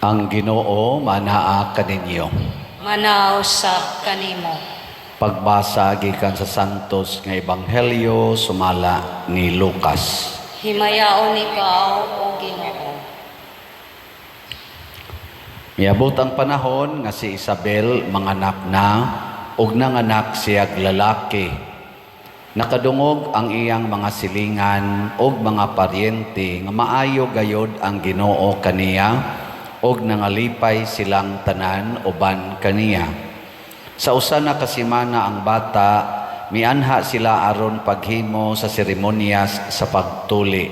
Ang Ginoo manaa kaninyo. Manaw sa kanimo. Pagbasa gikan sa Santos nga Ebanghelyo sumala ni Lucas. Himayaon ikaw, O Ginoo. Miabot ang panahon nga si Isabel manganak na ug nanganak siyag lalaki. Nakadungog ang iyang mga silingan ug mga paryente nga maayo gayod ang Ginoo kaniya ug nangalipay silang tanan uban kaniya. Sa usa na kasimana ang bata mianha sila aron paghimo sa seremonyas sa pagtuli.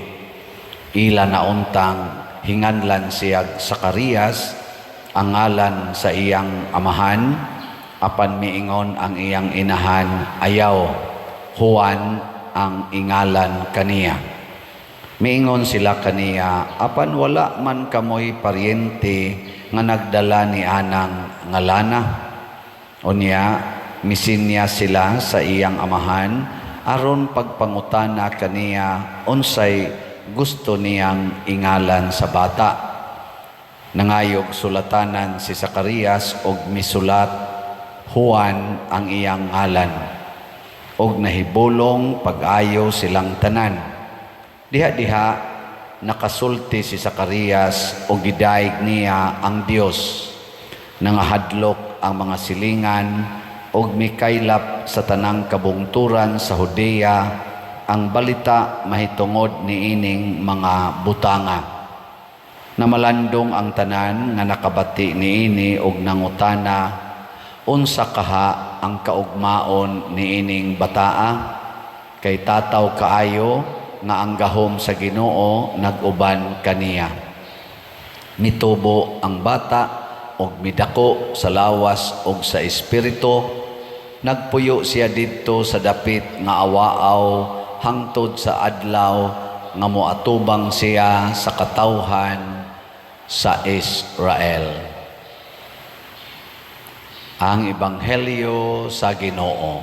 Ila na untang hinganlan siyag Sakarias ang ngalan sa iyang amahan apan miingon ang iyang inahan ayaw Juan ang ingalan kaniya miingon sila kaniya apan wala man kamoy paryente nga nagdala ni anang ngalana unya misinya sila sa iyang amahan aron pagpangutana kaniya unsay gusto niyang ingalan sa bata. Nangayog sulatanan si Sakarias og misulat Juan ang iyang ngalan. Og nahibulong pag-ayo silang tanan. Diha-diha nakasulti si Sakarias og gidaig niya ang Dios. Nangahadlok ang mga silingan og mikaylap sa tanang kabungturan sa Hodea ang balita mahitungod ni ining mga butanga na malandong ang tanan nga nakabati niini og nangutana unsa kaha ang kaugmaon niining bataa kay tataw kaayo nga ang gahom sa Ginoo naguban kaniya mitubo ang bata og midako sa lawas og sa espiritu nagpuyo siya didto sa dapit nga awaaw hangtod sa adlaw nga moatubang siya sa katawhan sa Israel. Ang Ebanghelyo sa Ginoo.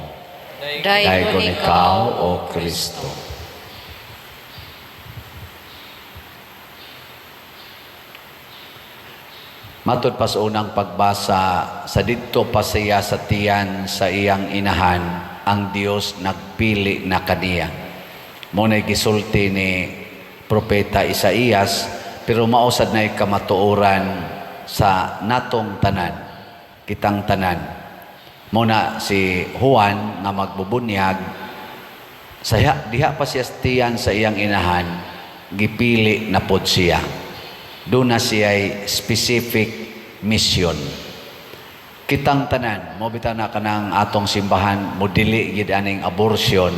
Daigon ikaw, O Kristo. Matod pa sa unang pagbasa, sa dito pa siya sa tiyan sa iyang inahan, ang Dios nagpili na kaniya. Muna gisulti ni Propeta Isaías, pero mausad na kamatuoran sa natong tanan, kitang tanan. Muna si Juan nga magbubunyag, sa diha pa siya tiyan sa iyang inahan, gipili na pod siya. Doon na siya specific mission. Kitang tanan, mo bitaw na kanang atong simbahan, mo dili gid aning abortion,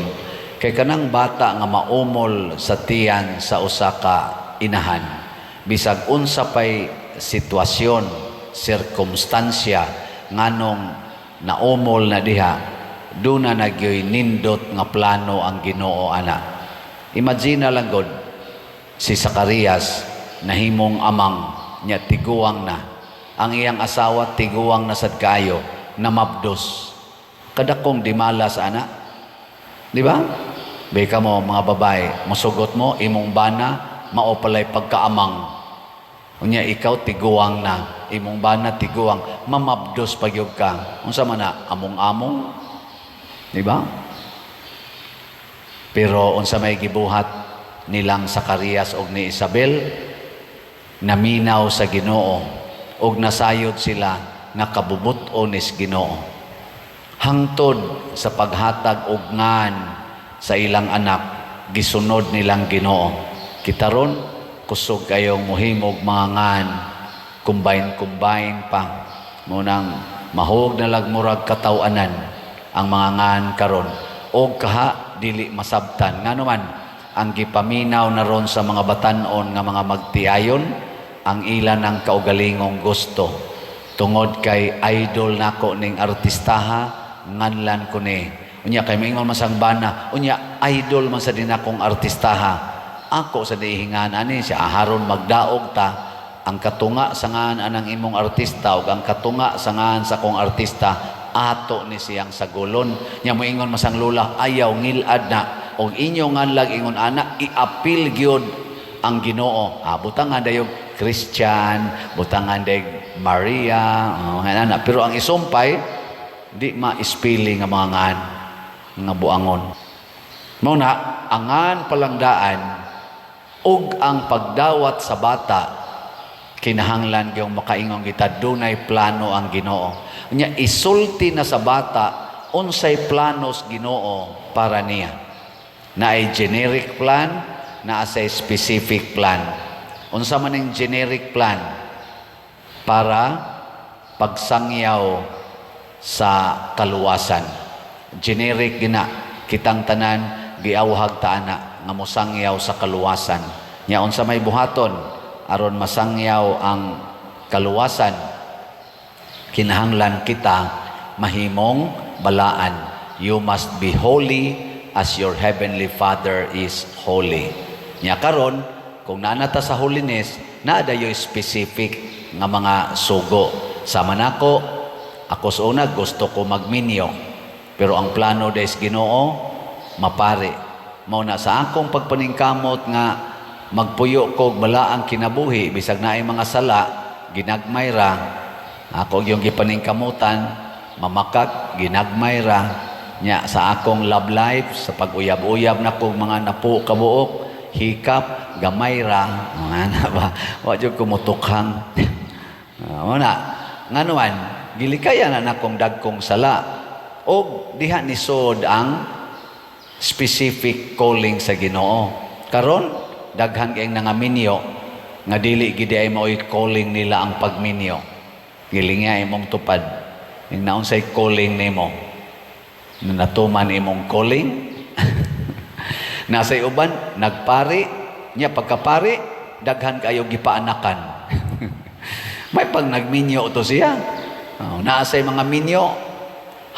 kay kanang bata nga maumol sa tiyan sa usa ka inahan bisag unsa pay sitwasyon, sirkumstansya nganong naumol na diha, doon na nagyoy nindot nga plano ang Ginoo ana. Imagine lang god si Sakarias nahimong amang niya tiguang na. Ang iyang asawa tiguang na sad kayo na mabdos. Kadakong dimala sa ana. Di ba? Beka mo mga babae, musugot mo imong bana mao palay pagkaamang. Unya ikaw tiguang na, imong bana tiguang, mamabdos pagyog ka. Unsa man na among-among? Di ba? Pero unsa may gibuhat nilang Sakarias og ni Isabel, naminaw sa Ginoo og nasayod sila nga kabubuton is Ginoo. Hangtod sa paghatag og ngan sa ilang anak, gisunod nilang Ginoo. Kita ron, kusog kayong muhimog mga ngan, combine-combine pa. Munang mahog na lagmurag katawanan ang mga ngan karon og kaha dili masabtan nga naman ang gipaminaw na ron sa mga batanon nga mga magtiayon ang ilan ng kaugalingong gusto. Tungod kay idol nako ning artistaha nganlan ko ni. Unya kay mingon masang bana unya idol man sa din akong artistaha. Ako sa dihingan ani si aharon magdaog ta ang katunga sa ngan anang imong artista ug ang katunga sa ngan sa kong artista ato ni siyang sagulon. Nya moingon masang lula ayaw ngilad na og inyo ngan lag ingon ana iapil gyud ang Ginoo. Abutang nga dayog Christian, butangan deg Maria, oh, na. Pero ang isumpay, di ma-spelling nga mga ngan, nga buangon. Muna, angan palangdaan, ug ang pagdawat sa bata, kinahanglan yung makaingon kita, dunay plano ang ginoo. Nya, isulti na sa bata, unsay planos ginoo para niya. Na ay generic plan, na sa specific plan. Unsa man ang generic plan para pagsangyaw sa kaluwasan. Generic gina kitang tanan giawhag ta ana nga mosangyaw sa kaluwasan. Nya unsa may buhaton aron masangyaw ang kaluwasan kinahanglan kita mahimong balaan. You must be holy as your heavenly Father is holy. Nya karon kung nanata sa holiness, naada yung specific nga mga sugo. Sama nako, ako sa una gusto ko magminyo. Pero ang plano des Ginoo mapare. Mao na sa akong pagpaningkamot nga magpuyo ko og balaang kinabuhi bisag naay mga sala ginagmay ra ako yung gipaningkamutan mamakak ginagmay ra nya sa akong love life sa pag-uyab-uyab na kong mga napo kabuok hikap gamay ra mga na ba? Wa jud ko mutukhang uh, na. Nganuan gilikaya na nakong dagkong sala. Og diha ni sod ang specific calling sa Ginoo. Karon daghan kay nangaminyo nga dili gid ay mao'y calling nila ang pagminyo. Gilinga imong tupad. Ning naunsay calling nimo? Na natuman imong calling Nasa uban, nagpari, niya pagkapari, daghan kayo gipaanakan. May pag nagminyo to siya. Oh, naasay mga minyo,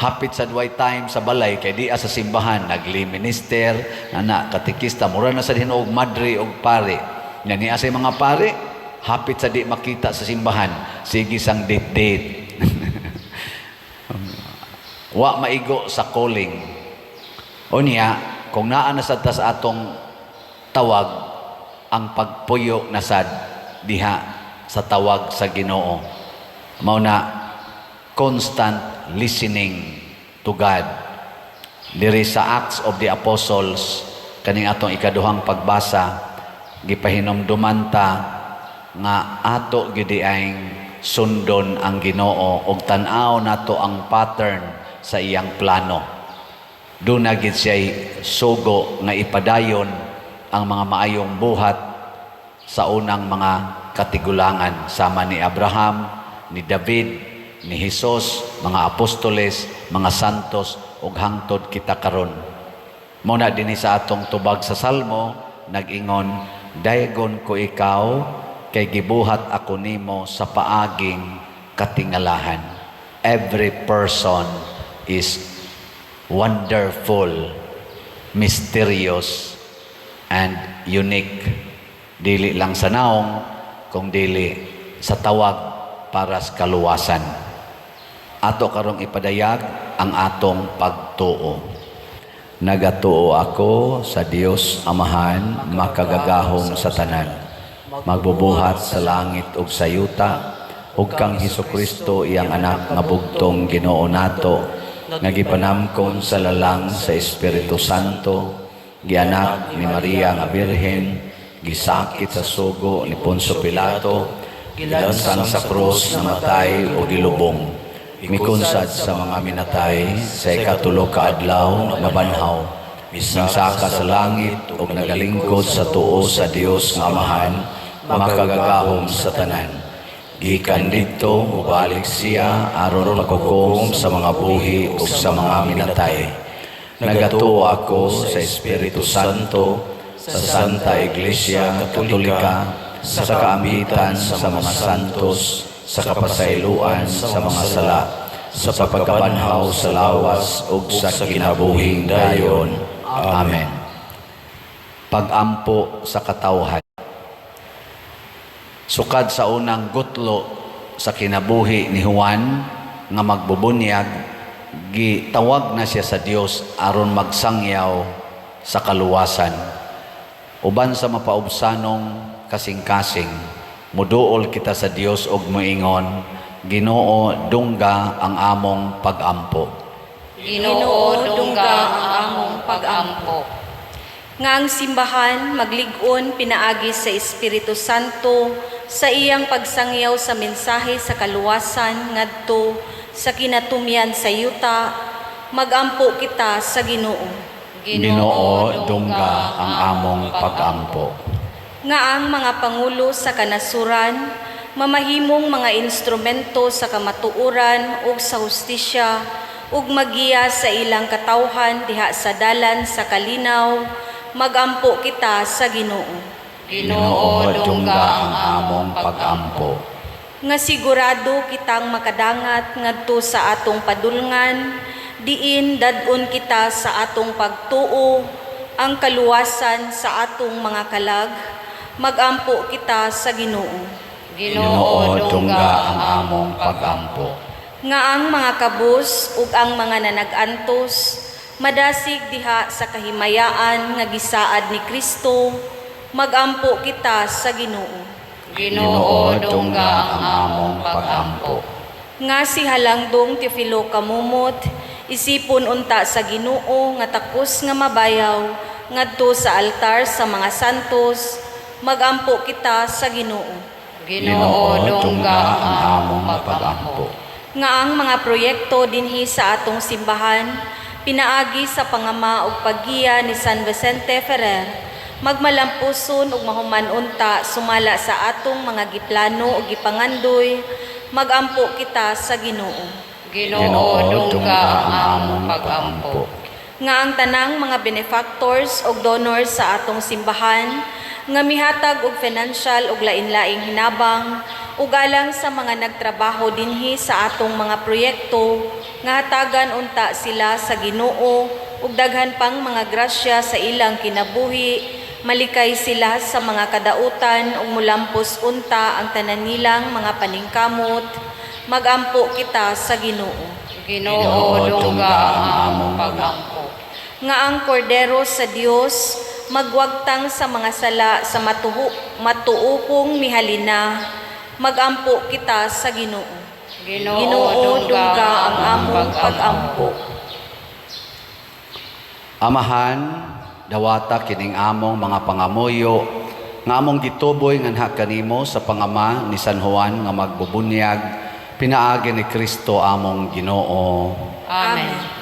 hapit sa duay time sa balay, kay di sa simbahan, nagli minister, na katikista, mura na sa hinog madre og pare. Nga ni asay mga pare, hapit sa di makita sa simbahan, sige sang date-date. Wa maigo sa calling. O niya, kung naa na ta sa atong tawag, ang pagpuyo na sad diha sa tawag sa Ginoo. Mao na constant listening to God. Diri sa Acts of the Apostles, kaning atong ikaduhang pagbasa, gipahinomduman ta nga ato gidi ay sundon ang Ginoo ug tan-aw nato ang pattern sa iyang plano. Doon na gid siya sugo nga ipadayon ang mga maayong buhat sa unang mga katigulangan sama ni Abraham, ni David, ni Jesus, mga apostoles, mga santos ug hangtod kita karon. Muna dinhi sa atong tubag sa Salmo nag-ingon, "Dayagon ko ikaw kay gibuhat ako nimo sa paaging katingalahan." Every person is wonderful, mysterious, and unique. Dili lang sa naong, kung dili sa tawag para sa kaluwasan. Ato karong ipadayag ang atong pagtuo. Nagatuo ako sa Dios Amahan, makagagahom sa tanan. Magbubuhat sa langit ug sa yuta, ug kang Hesus Kristo iyang anak nga bugtong Ginoo nato nga gipanamkon sa lalang sa Espiritu Santo, gianak ni Maria nga Birhen, gisakit sa sugo ni Poncio Pilato, gilansang sa krus na matay o gilubong, mikunsad sa mga minatay sa ikatulo ka adlaw nga banhaw, misaka sa langit o nagalingkod sa tuo sa Dios nga Amahan, makagagahom sa tanan. Gikan dito, mubalik siya aron pagkukuhom sa mga buhi o sa mga minatay. Nagatuo ako sa Espiritu Santo, sa Santa Iglesia Katolika, sa kaamitan sa mga santos, sa kapasailuan sa mga sala, sa pagkabanhaw sa lawas ug sa kinabuhing dayon. Amen. Pagampo sa katawhan. Sukad sa unang gutlo sa kinabuhi ni Juan nga magbubunyag, gitawag na siya sa Dios aron magsangyaw sa kaluwasan. Uban sa mapaubsanong kasing-kasing, Muduol kita sa Dios og moingon, Ginoo dungga ang among pagampo. Ginoo dungga ang among pagampo. Nga ang simbahan maglig-on pinaagi sa Espiritu Santo sa iyang pagsangyaw sa mensahe sa kaluwasan ngadto sa kinatumyan sa yuta magampo kita sa Ginoo Ginoo dungga ang among pagampo. nga ang mga pangulo sa kanasuran mamahimong mga instrumento sa kamatuoran ug sa hustisya ug magiya sa ilang katawhan diha sa dalan sa kalinaw magampo kita sa Ginoo Ginoo dungga ang among pagampo. nga sigurado kitang makadangat ngadto sa atong padulngan diin dadon kita sa atong pagtuo ang kaluwasan sa atong mga kalag magampo kita sa Ginoo Ginoo dungga ang among pagampo. nga ang mga kabus ug ang mga nanag-antos madasig diha sa kahimayaan nga gisaad ni Kristo magampo kita sa Ginoo Ginoo dungga ang among pagampo. nga si Halangdong Teofilo Kamumot isipon unta sa Ginoo nga takos nga mabayaw ngadto sa altar sa mga santos magampo kita sa Ginoo Ginoo dungga ang among pagampo. nga ang mga proyekto dinhi sa atong simbahan pinaagi sa pangama ug paggiya ni San Vicente Ferrer magmalampuson ug mahuman unta sumala sa atong mga giplano ug gipangandoy magampo kita sa Ginoo Ginoo dungga ang among pagampo. nga ang tanang mga benefactors ug donors sa atong simbahan nga mihatag og financial ug lain-laing hinabang ug alang sa mga nagtrabaho dinhi sa atong mga proyekto nga hatagan unta sila sa Ginoo ug daghan pang mga grasya sa ilang kinabuhi malikay sila sa mga kadautan ug mulampos unta ang tanan nilang mga paningkamot magampo kita sa Ginoo Ginoo dungga ang among pagampo. nga ang kordero sa Dios magwagtang sa mga sala sa matuhu, matuupong mihalina magampo kita sa Ginoo Ginoo dungga ang among pagampo Amahan, dawata kining among mga pangamuyo nga among gituboy nganha kanimo sa pangama ni San Juan nga magbubunyag pinaagi ni Kristo among Ginoo. Amen.